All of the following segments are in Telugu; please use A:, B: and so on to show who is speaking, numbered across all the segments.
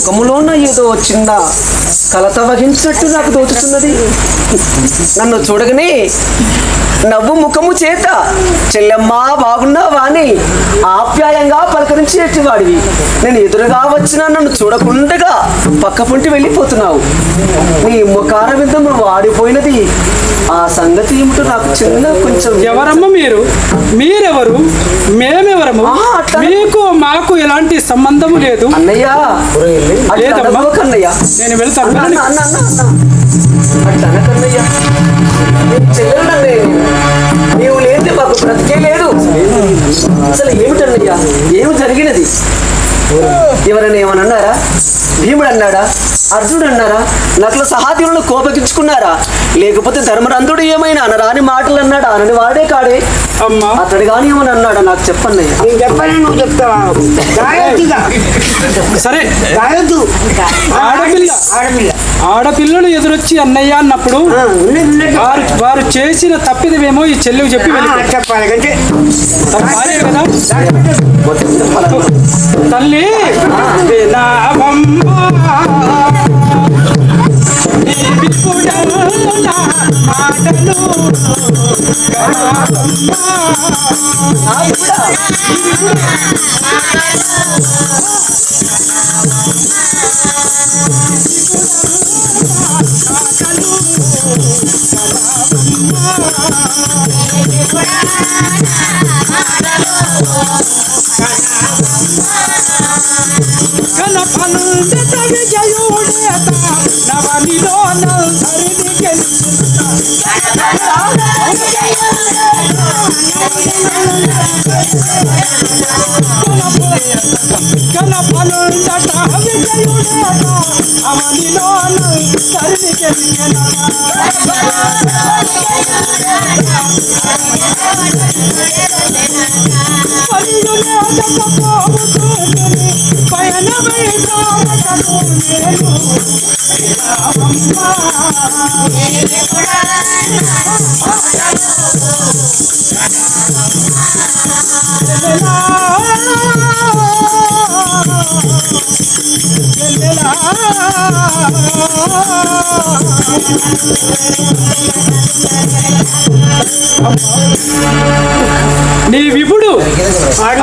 A: ముఖములోన ఏదో చిన్న కలత వహించినట్టు నాకు తోచుతున్నది. నన్ను చూడగానే నవ్వు ముఖము చేత చెల్లెమ్మా బాగున్నావా అని ఆప్యాయంగా పలకరించేటివాడివి. నేను ఎదురుగా వచ్చినా నన్ను చూడకుండా పక్క పుంటి వెళ్ళిపోతున్నావు. నీ ముఖార విధము వాడిపోయినది ఆ సంగతి ఏమిటో నాకు చిన్న కొంచెం
B: ఎవరమ్మ మీరు? మీరెవరు? మేమెవరము? మీకు మాకు ఎలాంటి సంబంధము లేదు.
A: అన్నయ్య
B: లేదమ్మా. నేను వెళ్తాను.
A: అట్లా చెల్లెలుడన్నే నీవు లేని మాకు బ్రతికే లేదు అసలు ఏమిటన్నయ్యా ఏమి జరిగినది ఎవరైనా ఏమని అన్నారా భీముడు అన్నాడా అర్జునుడు అన్నారా నకుల సహాదేవులను కోపగించుకున్నారా? లేకపోతే ధర్మరంధుడు ఏమైనా అనరాని మాటలు అన్నాడా అనని వాడే కాడే.
B: అమ్మా.
A: అతడు కానీ ఏమని అన్నాడా నాకు చెప్పన్నయ్య.
C: నేను చెప్పాను నువ్వు చెప్తావా? దాయొద్దుగా
B: సరే.
C: దాయొద్దు
B: ఆడపిల్ల.
C: ఆడపిల్ల.
B: ఆడపిల్లలు ఎదురొచ్చి అన్నయ్య అన్నప్పుడు వారు వారు చేసిన తప్పిదమేమో ఈ చెల్లికి చెప్పి
C: చెప్పాలి.
B: తల్లి. నీ కలపనుండట విజయుడేత అవనిలో నల్సరిని గెలిచిన నీ విపుడు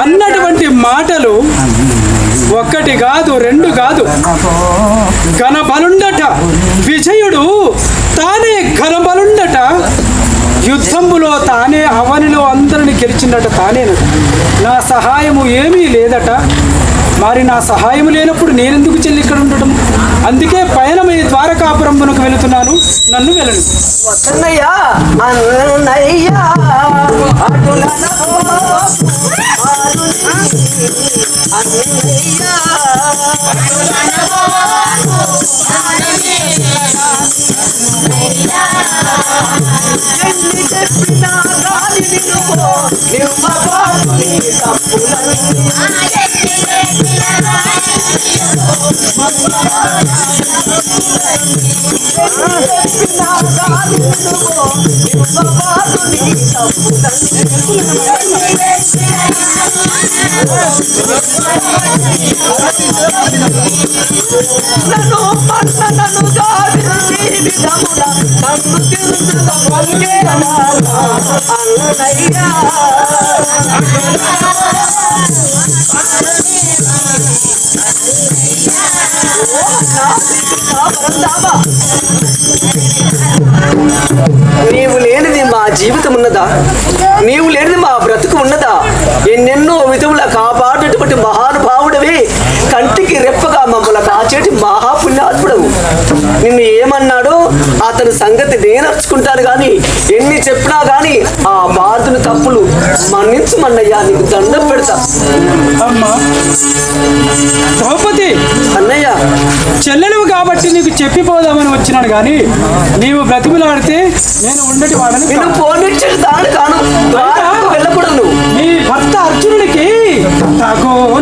B: అన్నటువంటి మాటలు ఒక్కటి కాదు రెండు కాదు. ఘనబలుండట విజయుడు తానే ఘనబలుండట యుద్ధములో తానే అవనిలో అందరిని గెలిచిందట తానేనట. నా సహాయము ఏమీ లేదట. మరి నా సహాయం లేనప్పుడు నేనెందుకు చెల్లి ఇక్కడ ఉండటం? అందుకే పయనమై ద్వారకాపురమునకు వెళుతున్నాను. నన్ను వెళ్ళను
A: వద్దన్నయ్యా అన్నయ్యా గావించి నన్ను అన్నయ్యా. నీవు లేనిది మా జీవితం ఉన్నదా నీవు లేనిది మా బ్రతుకు ఉన్నదా ఎన్నెన్నో విధముల కాపాడేటువంటి మహానుభావుడవి కంటికి రెప్పగా మమ్మల్ని కాచేటి మహాపుణ్యాత్ముడవు నిన్ను ఏమన్నాడో అతని సంగతి నేనర్చుకుంటాను గాని ఎన్ని చెప్పినా గాని ఆ బాధను తప్పులు మన్నించమన్నయ్యా నీకు దండం పెడతా.
B: ద్రౌపది!
A: అన్నయ్య!
B: చెల్లెలు కాబట్టి నీకు చెప్పిపోదామని వచ్చినాను కానీ నీవు బ్రతిమలాడితే నేను ఉండటి వాడని.
A: పోనిచ్చేది దాని కాను వెళ్ళకూడదు
B: నీ భర్త అర్జునుడికి నేను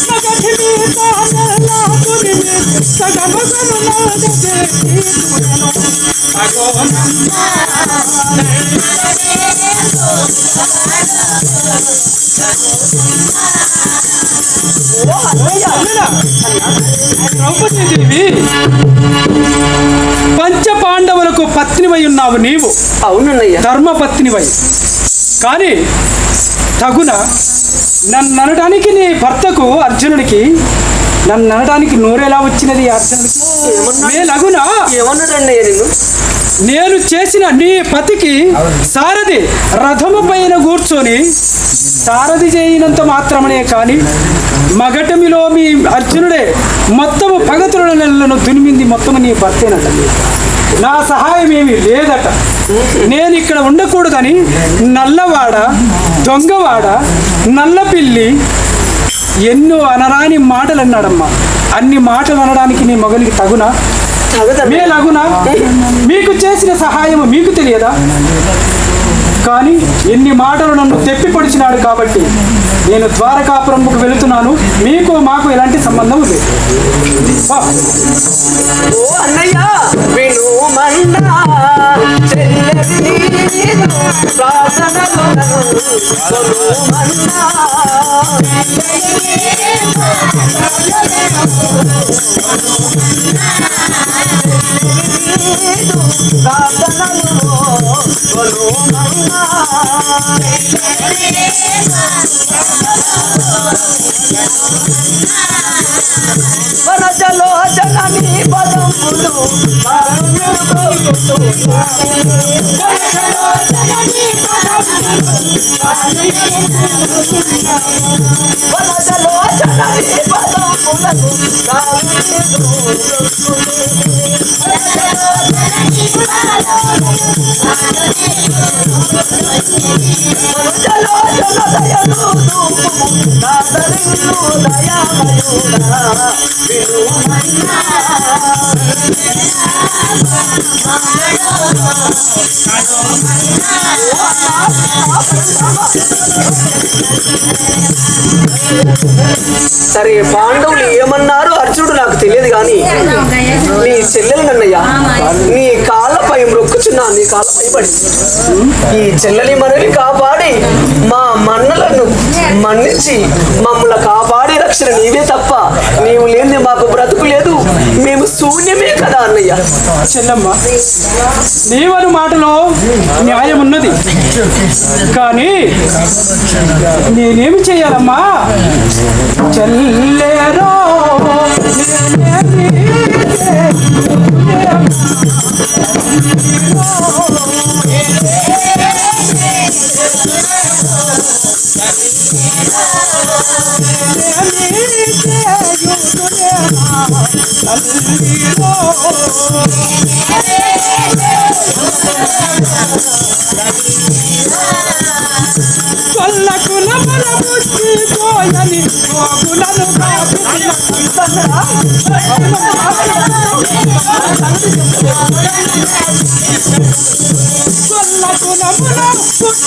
B: జగతి మీద లాగుని పత్నివై ఉన్నావు నీవు.
A: అవునన్నయ్య
B: ధర్మపత్నివై కానీ తగున నన్ను అనడానికి నీ భర్తకు అర్జునుడికి నన్ను అనడానికి నోరెలా వచ్చినది అర్జునుడికి? లగున
A: నిన్ను?
B: నేను చేసిన నీ పతికి సారథి రథము పైన కూర్చొని సారథి చేయనంత మాత్రమనే కానీ మగటమిలో మీ అర్జునుడే మొత్తము పగతుల నెలలను దునిమింది మొత్తము నీ భర్తేనట. నా సహాయం ఏమీ లేదట. నేను ఇక్కడ ఉండకూడదని నల్లవాడ దొంగవాడ నల్లపిల్లి ఎన్నో అనరాని మాటలు అన్నాడమ్మా అన్ని మాటలు అనడానికి నీ మొగలికి తగునా. మేలగునా? మీకు చేసిన సహాయము మీకు తెలియదా? కానీ ఎన్ని మాటలు నన్ను తెప్పి పొడిచినాడు కాబట్టి నేను ద్వారకాపురంకు వెళుతున్నాను. మీకు మాకు ఎలాంటి సంబంధం లేదు. వా.
A: సరే పాండవులు ఏమన్నారు? నాకు తెలియదు కానీ నీ చెల్లెలు నన్నయ్య నీ కాళ్ళపై మొక్కుచున్నా నీ కాళ్ళపై పడి. ఈ చెల్లెలి మనవి కాపాడి మా మన్నలను మన్నించి మమ్మల్ని కాపాడి రక్షణ నీవే తప్ప నీవు లేని మాకు బ్రతుకు లేదు. మేము శూన్యమే కదా అన్నయ్య.
B: చెల్లమ్మ నీవను మాటలో న్యాయం ఉన్నది. కానీ నేనేమి చేయాలమ్మా? చెల్లేరో কল্লা কুলা বলা বুঝি গোয়ালি গোগুলা লোকা কুলা কুলা কুলা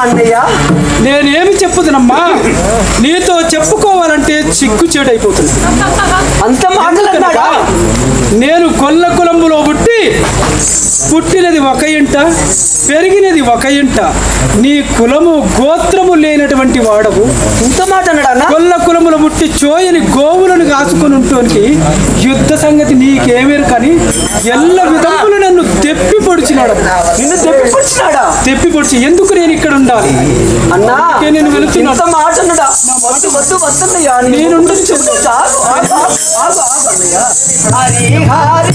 A: అన్నయ్య.
B: నేనేమి చెప్పుదునమ్మా. నీతో చెప్పుకోవాలంటే చిక్కు చెడైపోతుంది.
A: అంత
B: నేను కొల్ల కులంబులో పుట్టి పుట్టినది ఒక ఇంట పెరిగినది ఒక ఇంట. నీ కులము గోత్రము లేనటువంటి వాడవు.
A: ఇంత మాట అన్నాడు
B: కొల్ల కులములు పుట్టి చోయని గోవులను కాసుకొని ఉంటోనికి యుద్ధ సంగతి నీకేమేరు కానీ ఎల్ల విధములు నన్ను తెప్పి పొడిచినాడు.
A: నిన్ను తెప్పిపుచ్చినాడా
B: తెప్పి పొడిచి ఎందుకు నేను ఇక్కడ ఉండాలి?
A: అన్నా
B: నేను
A: మాట అన్నాడా? వద్దు వద్దు. హరి హరి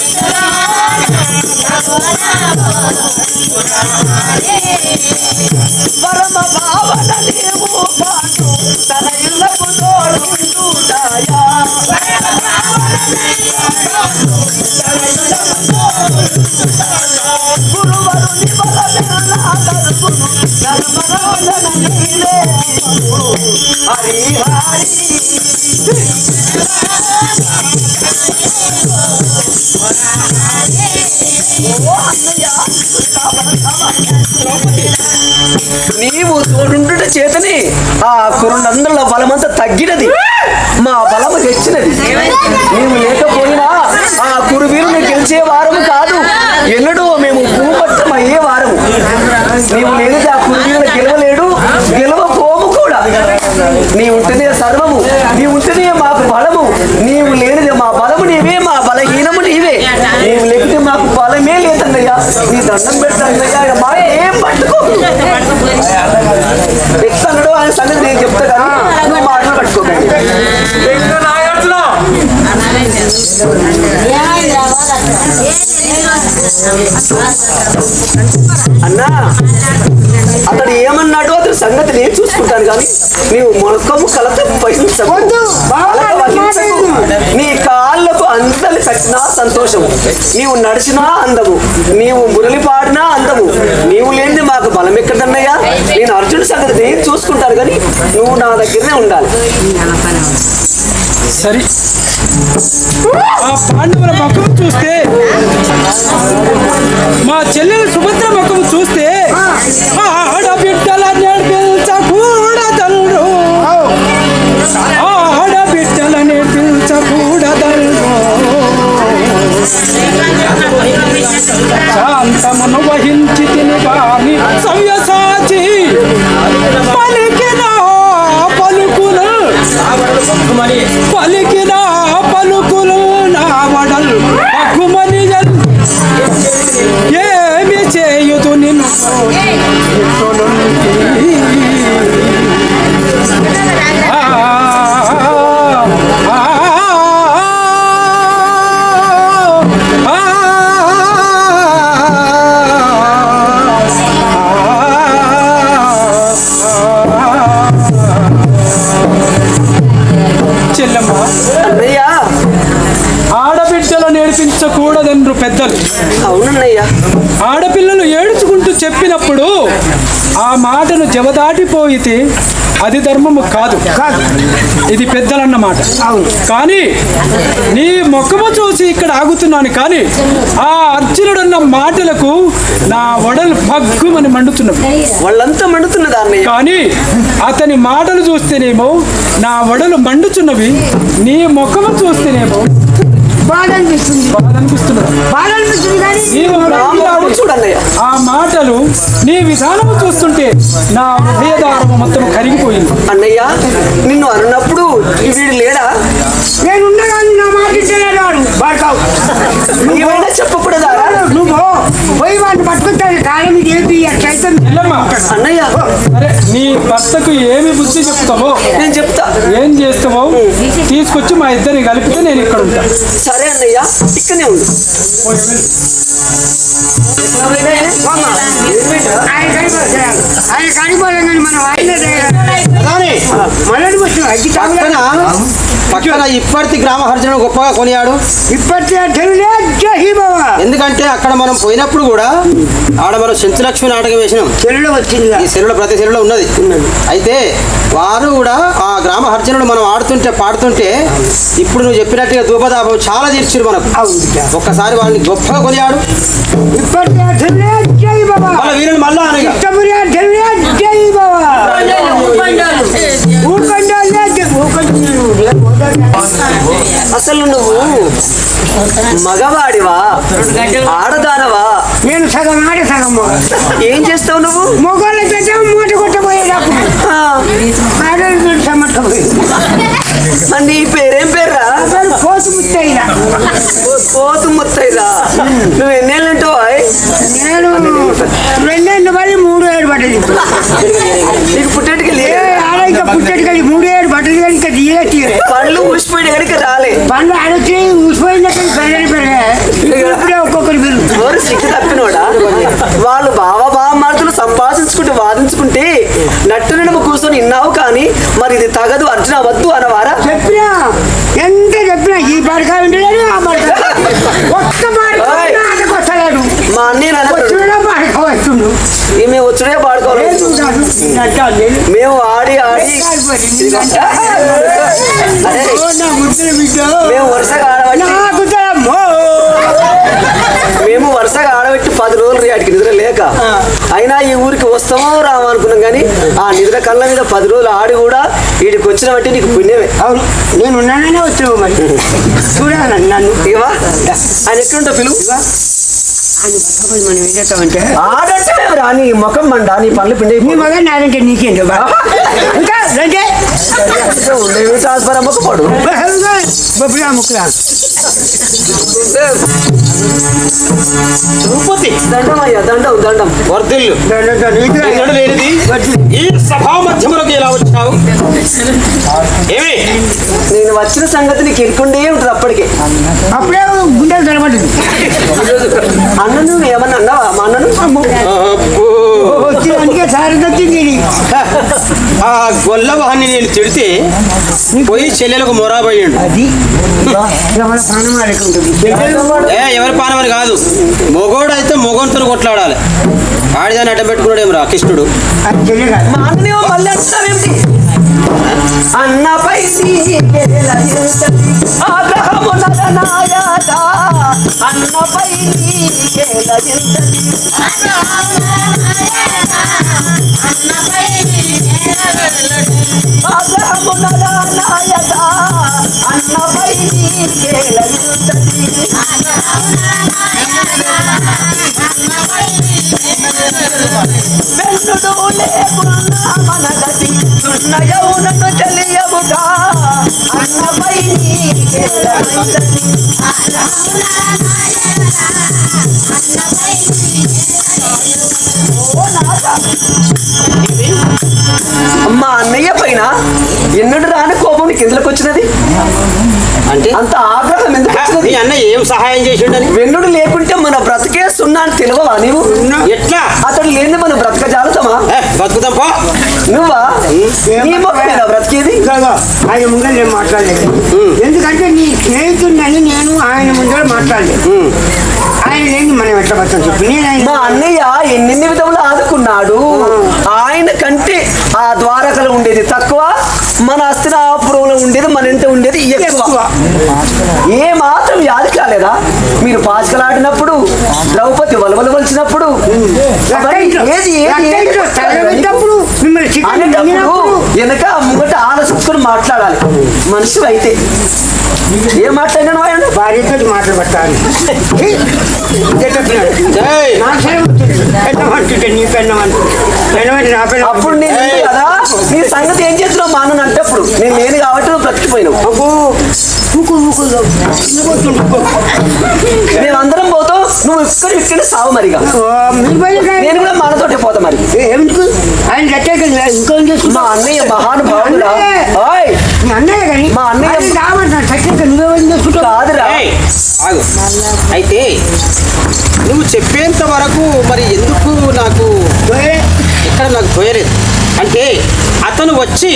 A: నీవు తోడుండుట చేతనే ఆ కురునందుల బలమంతా తగ్గినది. మా బలము తెచ్చినది నీవు లేకపోయినా ఆ కురువీరుని గెలిచే వారము కాదు. ఎన్నడూ మేము భూపట్టం అయ్యే వారము. నీవు లేనిది ఆ కురువీరుని గెలవలేడు గెలవపోము కూడా. నీ ఉంటేనే సర్వము. నీ ఉంటేనే మాకు బలము. నీ లేనిది మా బలము నీవే మా బలహీనము నీవే నీవు లేకపోతే మాకు లేదన్నయ్యా నీ దండం పెడతానయ్యా మా ఏం పట్టుకో. ఎట్లన్నాడో ఆయన సంగతి నేను చెప్తా కానీ మాటలు పట్టుకోకండి అన్నా అతడు ఏమన్నాడో అతని సంగతి నేను చూసుకుంటాను కానీ నీవు మొలకము కలత వహించకు. నీ అందరి పెట్టినా కట్టినా సంతోషము. నీవు నడిచినా అందము. నీవు మురళి పాడినా అందము. నీవు లేనిది మాకు బలం ఎక్కడన్నయ్యా? నేను అర్జున్ సంగతి నేను చూసుకుంటాను కానీ నువ్వు నా దగ్గరనే ఉండాలి.
B: సరే. ఆ పాండవుల ముఖం చూస్తే మా చెల్లెల సుభద్ర ముఖం చూస్తే ఆ మాటను జవదాటిపోయితే అది ధర్మము కాదు. ఇది పెద్దలన్న మాట కానీ నీ ముఖము చూసి ఇక్కడ ఆగుతున్నాను కానీ ఆ అర్జునుడన్న మాటలకు నా వడలు భగ్గుమని మండుతున్నవి.
A: వాళ్ళంతా మండుతున్నదా అన్నయ్య
B: కానీ అతని మాటలు చూస్తేనేమో నా వడలు మండుచున్నవి నీ ముఖము చూస్తేనేమో
C: బాధ అనిపిస్తుంది
B: బాధ అనిపిస్తున్నది
C: బాధ కానీ
B: ఆ మాటలు నీ విధానము చూస్తుంటే నా హృదయదారము మొత్తం కరిగిపోయింది.
A: అన్నయ్య నిన్ను అన్నప్పుడు వీడు లేడా?
C: నేను నా మాట ఇచ్చేవాడు బాడుకావు.
A: నీవైనా చెప్పకూడదారా?
C: నువ్వు పోయి వాడిని పట్టుకుంటాను కాలం ఇది ఏంటి? అట్లయితే
B: ఎల్లమ్మ
A: అన్నయ్య.
B: నీ భర్తకు ఏమి బుద్ధి చెప్తావో?
A: నేను చెప్తా.
B: ఏం చేస్తావో? తీసుకొచ్చి మా ఇద్దరిని కలిపితే నేను ఇక్కడ ఉంటా.
A: సరే అన్నయ్య ఇక్కడనే ఉండు.
C: ఆయన కడిపోతాడు ఆయన కడిపోలేదు కానీ మనం ఆయన
D: పక్కన పక్కన ఇప్పటి గ్రామ హర్జన గొప్పగా కొనియాడు.
C: ఇప్పటి తెలుగులే జై బాబా.
D: ఎందుకంటే అక్కడ మనం పోయినప్పుడు కూడా ఆడ మనం సెంచులక్ష్మి నాటకం వేసినాం.
C: తెలుగులో వచ్చింది
D: ఈ సెల్లులో ప్రతి సెల్లులో ఉన్నది. అయితే వారు కూడా ఆ గ్రామ హర్జనుడు మనం ఆడుతుంటే పాడుతుంటే ఇప్పుడు నువ్వు చెప్పినట్టుగా ధూపదాపం చాలా తీర్చిరు మనకు. ఒక్కసారి వాళ్ళని గొప్పగా కొనియాడు. వీరుని మళ్ళా
A: ముత్తైదా నువ్వు ఎన్నేళ్ళు ఉంటావు
C: నేను రెండేళ్ళు పడి మూడు ఏడు పడ్డది
A: నీకు
C: ఏ ఆడ ఇంకా పుట్టేది కానీ మూడు ఏడు పడ్డది కానీ ఇంకా తీయలే తీయలే.
A: పళ్ళు ఊసిపోయిన కనుక రాలే.
C: పండ్లు ఆడొచ్చి ఊసిపోయిందా కానీ పెరగని పెరగా ఒక్కొక్కరు
A: ఎవరు సిగ్గు తప్పినోడా? వాళ్ళు బావ బావమార్తులు సంపాదించుకుంటూ వాదించుకుంటే నట్టు నడుమ కూర్చొని విన్నావు కానీ మరి ఇది తగదు అర్జున వద్దు అనవారా మేము ఆడి ఆడి. మేము వరుసగా ఆడబట్టి. మేము వరుసగా ఆడబెట్టి పది రోజులు వాటికి నిద్ర లేక అయినా ఈ ఊరికి వస్తామో రామో అనుకున్నాం కానీ ఆ నిద్ర కళ్ళ మీద పది రోజులు ఆడి కూడా వీడికి వచ్చిన బట్టి నీకు పుణ్యమే.
C: అవును నేను ఉన్నాననే వచ్చావు మరి. చూడాలి నన్ను?
A: ఇవా ఆయన ఎక్కడుంటా పిలువు
C: మనం ఏం చేస్తామంటే
A: ఆడంటే మేము రా నీ ముఖం మండ నీ పనులు పిండి
C: నీ మగ నాదంటే నీకేంటి బా? ఇంకా రండి.
A: ఉండేవి ట్రాన్స్ఫర్ అమ్మకపోడు
D: తిరుపతి
A: దండం అయ్యా దండం దండం.
D: వర్ధిల్లు ఎన్నడూ లేనిది. ఈ సభా మధ్యములకు ఎలా వచ్చావు ఏమి?
A: నేను వచ్చిన సంగతి నీకు ఇరుకుండే ఉంటుంది అప్పటికే.
C: అప్పుడే గుండెలు తలపడింది
A: అన్న నువ్వు ఏమన్నా అన్నావా? మా అన్నను.
D: ఆ గొల్లవాన్ని నేను తిడితే పోయి చెల్లెలకు
C: అది ఉంటుంది
D: ఏ ఎవరి పానమని కాదు. మొగోడు అయితే మొగోనితో కొట్లాడాలి. ఆడిదాన్ని అడ్డం పెట్టుకున్నాడేమో రా కృష్ణుడు.
A: అన్నపై అన్నపై నీకేల నీవు
D: ఎట్లా?
A: అతడు లేని మన బ్రతక జాలతమా
D: బతుకుతాం పో
A: నువ్వా నీ మొక్క మీద బ్రతికేది?
C: ఆయన ముందర నేను మాట్లాడలేదు. ఎందుకంటే నీ స్నేహితుడిని నేను ఆయన ముందర మాట్లాడలేదు. ఆయన లేని మనం ఎట్లా బతాం చెప్పు? నేను
A: మా అన్నయ్య ఎన్నెన్ని విధములు ఆదుకున్నాడు. ఆయన కంటే ఆ ద్వారకలో ఉండేది తక్కువ. మన అస్తినాపురంలో ఉండేది మన ఇంట ఉండేది ఎక్కువ. ఏ మాత్రం యాది కాలేదా మీరు పాచికలాడినప్పుడు ద్రౌపది వలవలు వలిచినప్పుడు అవన్నీ ఏది ఏది ఏది
C: తగలబెట్టినప్పుడు మిమ్మల్ని చికెన్
A: అనేటప్పుడు
C: తినినప్పుడు
A: వెనక ముంగట ఆలోచించుకొని మాట్లాడాలి. మనిషి అయితే. ఏం మాట్లాడినాను ఆయన
C: భార్యతో మాటలు పట్టాలి.
D: ఏయ్,
A: సంగతి ఏం చేస్తున్నావు మా అన్న అంటప్పుడు? నేను లేని కాబట్టి నువ్వు బ్రతికిపోయినావు. మేమందరం పోతాం నువ్వు ఇక్కడ ఇక్కడ సావు మరిగా. నేను కూడా మనతోటే పోతా మరి. మా అన్నయ్య మహానుభావుడా.
C: మీ అన్నయ్య
A: కాదురా.
D: అయితే నువ్వు చెప్పేంత వరకు మరి ఎందుకు నాకు
C: ఓయ్,
D: ఎక్కడ నాకు పోయలేదు? అంటే అతను వచ్చి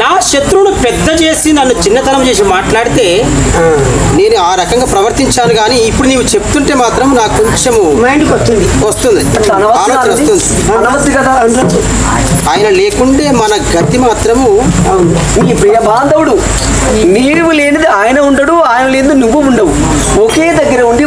D: నా శత్రువును పెద్ద చేసి నన్ను చిన్నతనం చేసి మాట్లాడితే నేను ఆ రకంగా ప్రవర్తించాను కానీ ఇప్పుడు నీవు చెప్తుంటే మాత్రం నాకు కొంచెము
C: మైండ్కి వస్తుంది.
D: వస్తుంది. ఆలోచన ఆయన లేకుండే మన గతి మాత్రము
A: నీ ప్రియ బాంధవుడు నీవు లేనిది ఆయన ఉండడు ఆయన లేనిది నువ్వు ఉండవు. ఒకే దగ్గర ఉండి